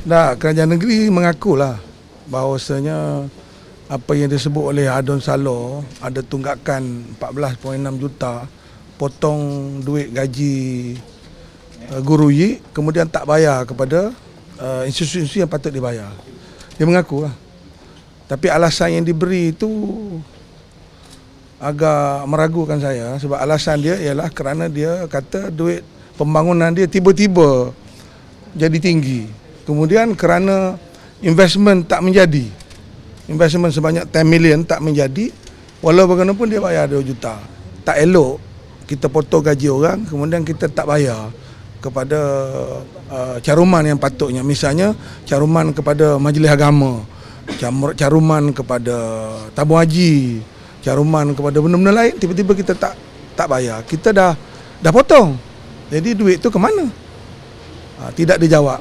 Nah kerajaan negeri mengakulah bahawasanya apa yang disebut oleh Adon Salo ada tunggakan 14.6 juta potong duit gaji uh, guru Yi kemudian tak bayar kepada uh, institusi-institusi yang patut dibayar. Dia mengakulah. Tapi alasan yang diberi itu agak meragukan saya sebab alasan dia ialah kerana dia kata duit pembangunan dia tiba-tiba jadi tinggi. Kemudian kerana investment tak menjadi. Investment sebanyak 10 million tak menjadi. Walau bagaimanapun dia bayar 2 juta. Tak elok kita potong gaji orang kemudian kita tak bayar kepada uh, caruman yang patutnya. Misalnya caruman kepada majlis agama, caruman kepada tabung haji, caruman kepada benda-benda lain tiba-tiba kita tak tak bayar. Kita dah dah potong. Jadi duit tu ke mana? Ha, tidak dijawab.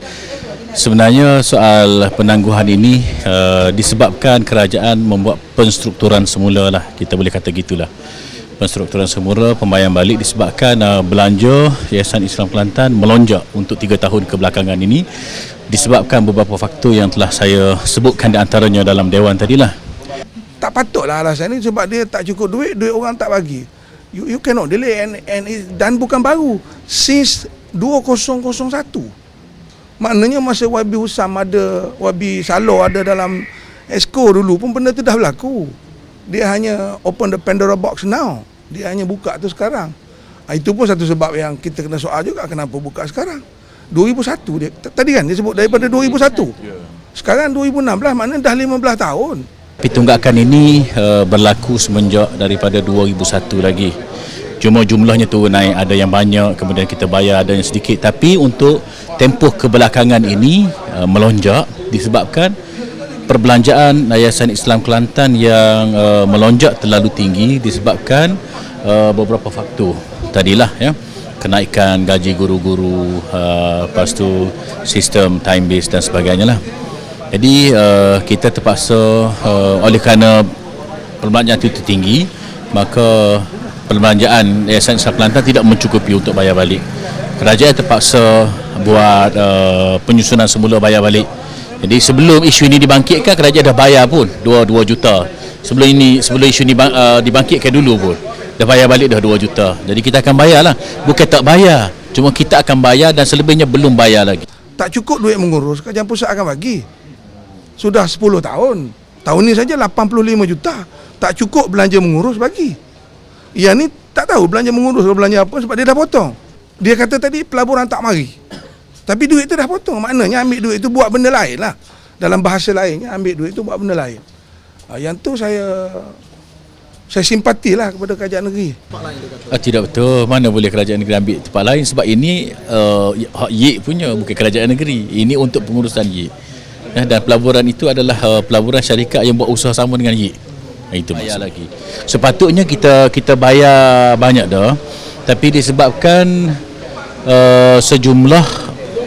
Sebenarnya soal penangguhan ini uh, disebabkan kerajaan membuat penstrukturan semula lah kita boleh kata gitulah penstrukturan semula pembayaran balik disebabkan uh, belanja Yayasan Islam Kelantan melonjak untuk 3 tahun kebelakangan ini disebabkan beberapa faktor yang telah saya sebutkan di antaranya dalam dewan tadilah tak patutlah alasan ini sebab dia tak cukup duit duit orang tak bagi you, you cannot delay and, and it, dan bukan baru since 2001 Maknanya masa Wabi Husam ada Wabi Salo ada dalam Esko dulu pun benda tu dah berlaku. Dia hanya open the Pandora box now. Dia hanya buka tu sekarang. Ha, itu pun satu sebab yang kita kena soal juga kenapa buka sekarang. 2001 dia tadi kan dia sebut daripada 2001. Sekarang 2016 maknanya dah 15 tahun. Tapi tunggakan ini uh, berlaku semenjak daripada 2001 lagi. Cuma jumlahnya tu naik ada yang banyak kemudian kita bayar ada yang sedikit. Tapi untuk tempoh kebelakangan ini uh, melonjak disebabkan perbelanjaan Yayasan Islam Kelantan yang uh, melonjak terlalu tinggi disebabkan uh, beberapa faktor. Tadilah ya kenaikan gaji guru-guru uh, lepas tu sistem time base dan sebagainya lah jadi uh, kita terpaksa uh, oleh kerana perbelanjaan itu tinggi maka perbelanjaan Yayasan Islam Kelantan tidak mencukupi untuk bayar balik. Kerajaan terpaksa buat uh, penyusunan semula bayar balik. Jadi sebelum isu ini dibangkitkan kerajaan dah bayar pun 2 2 juta. Sebelum ini sebelum isu ini uh, dibangkitkan dulu pun dah bayar balik dah 2 juta. Jadi kita akan bayarlah. Bukan tak bayar. Cuma kita akan bayar dan selebihnya belum bayar lagi. Tak cukup duit mengurus, kerajaan pusat akan bagi. Sudah 10 tahun. Tahun ni saja 85 juta. Tak cukup belanja mengurus bagi. Yang ni tak tahu belanja mengurus atau belanja apa sebab dia dah potong. Dia kata tadi pelaburan tak mari. Tapi duit tu dah potong. Maknanya ambil duit tu buat benda lain lah. Dalam bahasa lainnya ambil duit tu buat benda lain. Ha, yang tu saya saya simpatilah kepada kerajaan negeri. Ah, tidak betul. Mana boleh kerajaan negeri ambil tempat lain sebab ini uh, hak YIK punya bukan kerajaan negeri. Ini untuk pengurusan YIK. Ya, dan pelaburan itu adalah uh, pelaburan syarikat yang buat usaha sama dengan YIK. Itu bayar maksud. lagi. Sepatutnya kita kita bayar banyak dah. Tapi disebabkan uh, sejumlah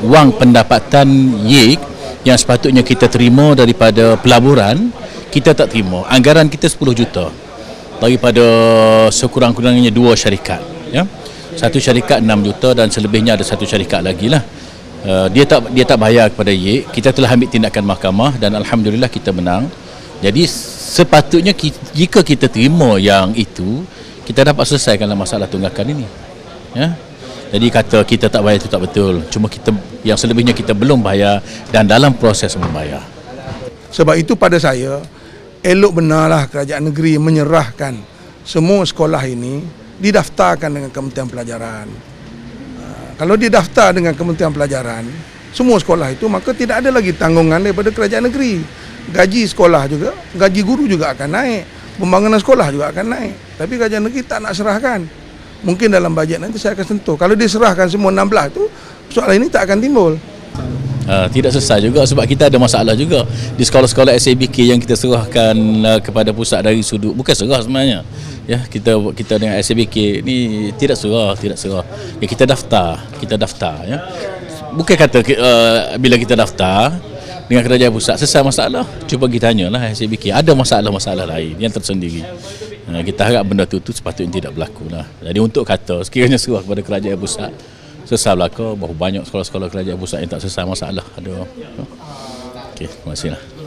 wang pendapatan YIK yang sepatutnya kita terima daripada pelaburan, kita tak terima. Anggaran kita 10 juta daripada sekurang-kurangnya dua syarikat. Ya? Satu syarikat 6 juta dan selebihnya ada satu syarikat lagi lah. Uh, dia tak dia tak bayar kepada YIK. Kita telah ambil tindakan mahkamah dan alhamdulillah kita menang. Jadi sepatutnya jika kita terima yang itu kita dapat selesaikanlah masalah tunggakan ini. Ya? Jadi kata kita tak bayar itu tak betul. Cuma kita yang selebihnya kita belum bayar dan dalam proses membayar. Sebab itu pada saya elok benarlah kerajaan negeri menyerahkan semua sekolah ini didaftarkan dengan Kementerian Pelajaran kalau didaftar dengan Kementerian Pelajaran semua sekolah itu maka tidak ada lagi tanggungan daripada kerajaan negeri gaji sekolah juga, gaji guru juga akan naik, pembangunan sekolah juga akan naik. Tapi kerajaan negeri tak nak serahkan. Mungkin dalam bajet nanti saya akan sentuh. Kalau diserahkan semua 16 tu, soalan ini tak akan timbul. Uh, tidak selesai juga sebab kita ada masalah juga di sekolah-sekolah SABK yang kita serahkan uh, kepada pusat dari sudut. Bukan serah sebenarnya. Ya kita kita dengan SABK ni tidak serah tidak serah. Ya kita daftar kita daftar ya. Bukan kata uh, bila kita daftar dengan kerajaan pusat selesai masalah. Cuba kita tanyalah SABK ada masalah-masalah lain yang tersendiri. Uh, kita harap benda tu, tu sepatutnya tidak berlaku lah. Jadi untuk kata sekiranya suruh kepada kerajaan pusat Sesal belaka bahawa banyak sekolah-sekolah kerajaan pusat yang tak selesai masalah. Ada. Okey, terima kasihlah.